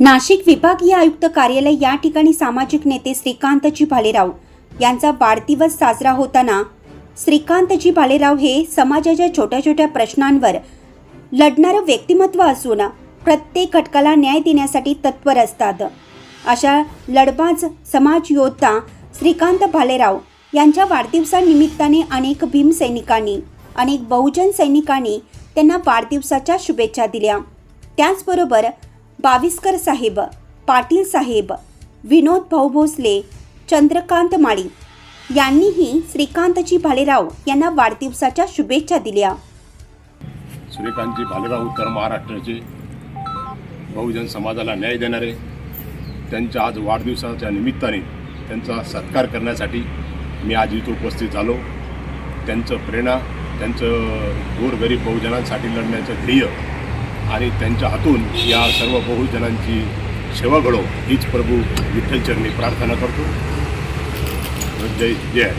नाशिक विभागीय आयुक्त कार्यालय या ठिकाणी सामाजिक नेते श्रीकांतजी भालेराव यांचा वाढदिवस साजरा होताना श्रीकांतजी भालेराव हे समाजाच्या छोट्या छोट्या प्रश्नांवर लढणारं व्यक्तिमत्व असून प्रत्येक घटकाला न्याय देण्यासाठी तत्पर असतात. अशा लढबाज समाज योद्धा श्रीकांत भालेराव यांच्या वाढदिवसानिमित्ताने अनेक भीमसैनिकांनी अनेक बहुजन सैनिकांनी त्यांना वाढदिवसाच्या शुभेच्छा दिल्या. त्याचबरोबर बाविस्कर साहेब पाटील साहेब विनोद भाऊ भोसले चंद्रकांत माळी यांनीही श्रीकांतजी भालेराव यांना वाढदिवसाच्या शुभेच्छा दिल्या. श्रीकांतजी भालेराव उत्तर महाराष्ट्राचे बहुजन समाजाला न्याय देणारे त्यांच्या आज वाढदिवसाच्या निमित्ताने त्यांचा सत्कार करण्यासाठी मी आज इथं उपस्थित झालो. त्यांचं प्रेरणा त्यांचं गोरगरीब बहुजनांसाठी लढण्याचं ध्येय आणि त्यांच्या हातून या सर्व बहुजनांची सेवा घडो. हीच प्रभू विठ्ठलचरणी प्रार्थना करतो. जय जय.